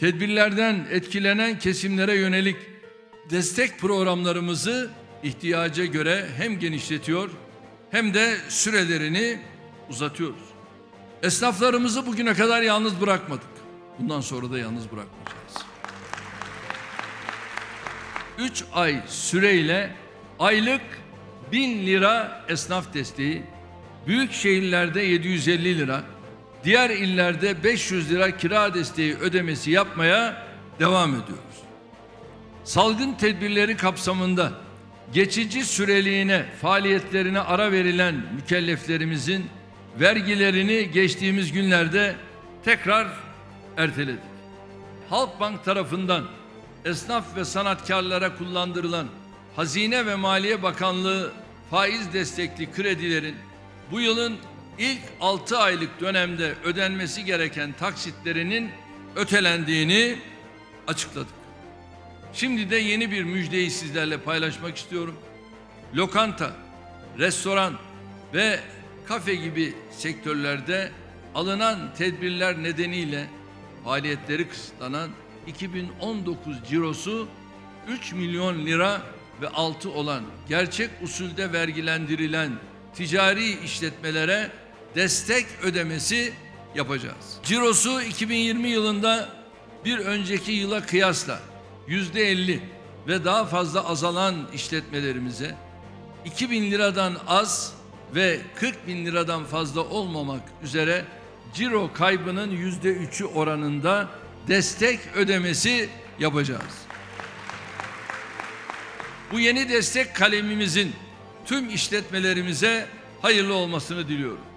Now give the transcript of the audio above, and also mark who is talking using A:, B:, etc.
A: tedbirlerden etkilenen kesimlere yönelik destek programlarımızı ihtiyaca göre hem genişletiyor hem de sürelerini uzatıyoruz. Esnaflarımızı bugüne kadar yalnız bırakmadık. Bundan sonra da yalnız bırakmayacağız. 3 ay süreyle aylık 1000 lira esnaf desteği, büyük şehirlerde 750 lira, diğer illerde 500 lira kira desteği ödemesi yapmaya devam ediyoruz. Salgın tedbirleri kapsamında geçici süreliğine faaliyetlerine ara verilen mükelleflerimizin vergilerini geçtiğimiz günlerde tekrar erteledik. Halkbank tarafından esnaf ve sanatkarlara kullandırılan Hazine ve Maliye Bakanlığı faiz destekli kredilerin bu yılın ilk 6 aylık dönemde ödenmesi gereken taksitlerinin ötelendiğini açıkladık. Şimdi de yeni bir müjdeyi sizlerle paylaşmak istiyorum. Lokanta, restoran ve kafe gibi sektörlerde alınan tedbirler nedeniyle faaliyetleri kısıtlanan 2019 cirosu 3 milyon lira ve altı olan gerçek usulde vergilendirilen ticari işletmelere destek ödemesi yapacağız. Cirosu 2020 yılında bir önceki yıla kıyasla yüzde 50 ve daha fazla azalan işletmelerimize 2000 liradan az ve 40 bin liradan fazla olmamak üzere ciro kaybının yüzde üçü oranında destek ödemesi yapacağız. Bu yeni destek kalemimizin tüm işletmelerimize hayırlı olmasını diliyorum.